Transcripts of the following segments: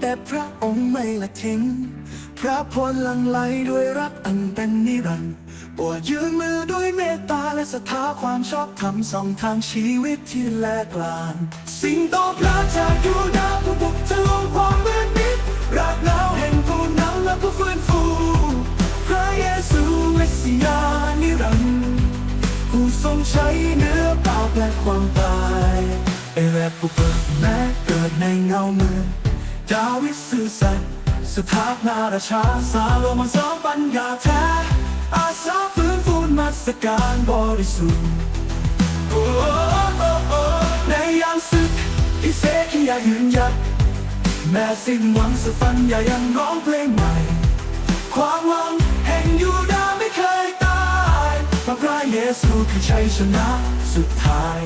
แต่พระองค์ไม่ละทิ้ง พระพลหลังไหลด้วยรักอันเป็นนิรันดร์ปรดยืนมือด้วยเมตตาและศรัทธาความชอบธรรมส่องทางชีวิตที่แลกลาน สิ่งตอบรับจากยูดาผู้บุกทะลวงความมืดมิดรักเราแห่งผู้นำและผู้ฟื้นฟู พระเยซูเมสสิยานิรันดร์ผู้ทรงใช้เนื้อบาปและความตายเอแรบผู้เปิดแม้เกิดในเงามือ ดาวิดสื่อสัตย์สถาปนาราชาซาโลมอนสอนปัญญาแท้ อาสาฟื้นฟูนมัสการบริสุทธิ์โอ้โอ้โอ้โอ้ในยามศึกอิเซคิยายืนหยัดแม้สิ้นหวังสฟันอย่ายังร้องเพลงใหม่ ความหวังแห่งยูดาห์ไม่เคยตาย พระพระเยซูคือชัยชนะสุดท้าย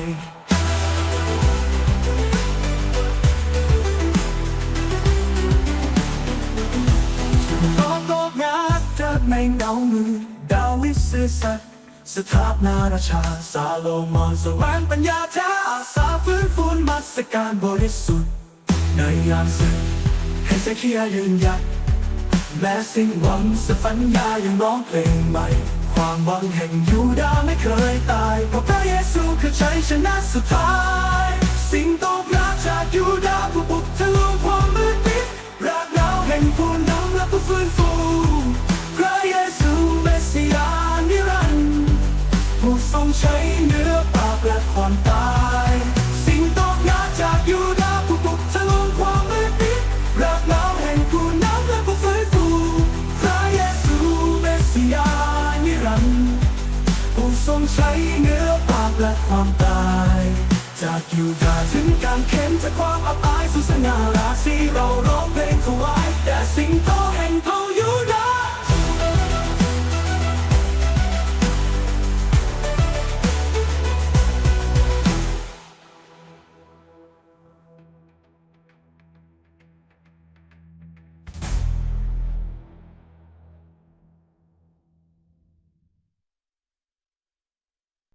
านเดินในเงามือดาวิดซื่อสัตย์สถาปนาราชาซาโลมอนสวรรค์ปัญญาแท้อาสาฟื้นฟูนมัสการบริสุทธิ์ในยามศึกเฮเซคียยืนหยัดแม้สิ้นหวังสฟัญญายังร้องเพลงใหม่ ความหวังแห่งยูดาไม่เคยตายเพราะพระเยซูคือชัยชนะสุดท้าย ความตาย จากอยู่ดาถึงการเข้นจากความอับอายสุสนาราศีเราร้องเพลงถวายแต่สิ่ง